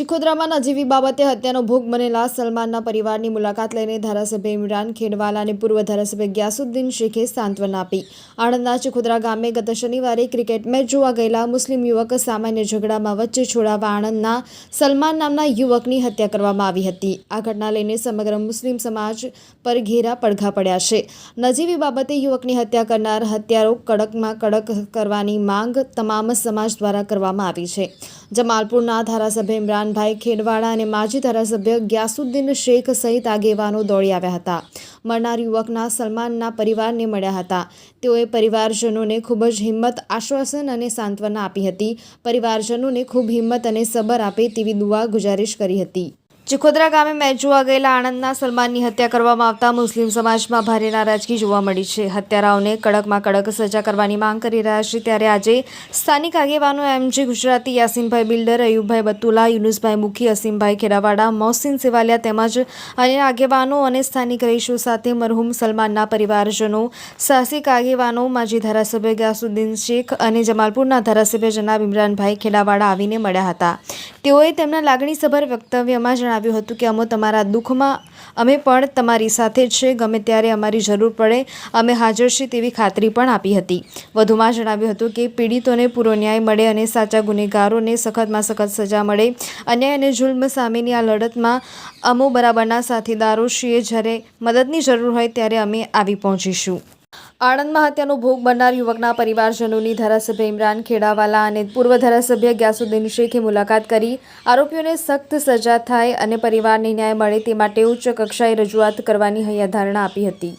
ચિખોદરામાં નજીવી બાબતે હત્યાનો ભોગ બનેલા સલમાનના પરિવારની મુલાકાત લઈને ધારાસભ્ય ઇમરાન ખેડવાલા અને પૂર્વ ધારાસભ્ય ગ્યાસુદ્દીન શેખે સાંત્વના આપી. આણંદના ચિખોદરા ગામે ગત શનિવારે ક્રિકેટ મેચ જોવા ગયેલા મુસ્લિમ યુવક સામાન્ય ઝઘડામાં વચ્ચે છોડાવવા આણંદના સલમાન નામના યુવકની હત્યા કરવામાં આવી હતી. આ ઘટના લઈને સમગ્ર મુસ્લિમ સમાજ પર ઘેરા પડઘા પડ્યા છે. નજીવી બાબતે યુવકની હત્યા કરનાર હત્યારો કડકમાં કડક કરવાની માંગ તમામ સમાજ દ્વારા કરવામાં આવી છે. જમાલપુરના ધારાસભ્ય ઇમરાનભાઈ ખેડવાડા અને માજી ધારાસભ્ય ગ્યાસુદ્દીન શેખ સહિત આગેવાનો દોડી આવ્યા હતા. મરનાર યુવકના સલમાનના પરિવારને મળ્યા હતા. તેઓએ પરિવારજનોને ખૂબ જ હિંમત, આશ્વાસન અને સાંત્વના આપી હતી. પરિવારજનોને ખૂબ હિંમત અને સબર આપે તેવી દુઆ ગુજારિશ કરી હતી. ચિખોદરા ગામે મેચ જોવા ગયેલા આણંદના સલમાનની હત્યા કરવામાં આવતા મુસ્લિમ સમાજમાં ભારે નારાજગી જોવા મળી છે. હત્યારાઓને કડકમાં કડક સજા કરવાની માંગ કરી રહ્યા છે. ત્યારે આજે સ્થાનિક આગેવાનો એમજી ગુજરાતી યાસીનભાઈ બિલ્ડર, અયુબભાઈ બતુલા, યુનુસભાઈ મુખી, અસીમભાઈ ખેડાવાડા મોહસિન સેવાલિયા તેમજ અન્ય આગેવાનો અને સ્થાનિક રહીશો સાથે મરહુમ સલમાનના પરિવારજનો, સાહસિક આગેવાનો, માજી ધારાસભ્ય ગ્યાસુદ્દીન શેખ અને જમાલપુરના ધારાસભ્ય જનાબ ઇમરાનભાઈ ખેડાવાડા આવીને મળ્યા હતા. તેઓએ તેમના લાગણીસભર વક્તવ્યમાં જણાવ્યું હતું કે અમો તમારા દુઃખમાં, અમે પણ તમારી સાથે છે, ગમે ત્યારે અમારી જરૂર પડે, અમે હાજર છીએ તેવી ખાતરી પણ આપી હતી. વધુમાં જણાવ્યું હતું કે પીડિતોને પૂરો ન્યાય મળે અને સાચા ગુનેગારોને સખતમાં સખત સજા મળે. અન્યાય અને જુલ્મ સામેની આ લડતમાં અમો બરાબરના સાથીદારો છીએ, જ્યારે મદદની જરૂર હોય ત્યારે અમે આવી પહોંચીશું. આણંદમાં હત્યાનો ભોગ બનનાર યુવકના પરિવારજનોની ધારાસભ્ય ઇમરાન ખેડાવાલા અને પૂર્વ ધારાસભ્ય ગ્યાસુદ્દીન શેખે મુલાકાત કરી. આરોપીઓને સખ્ત સજા થાય અને પરિવારને ન્યાય મળે તે માટે ઉચ્ચ કક્ષાએ રજૂઆત કરવાની હૈયાધારણા આપી હતી.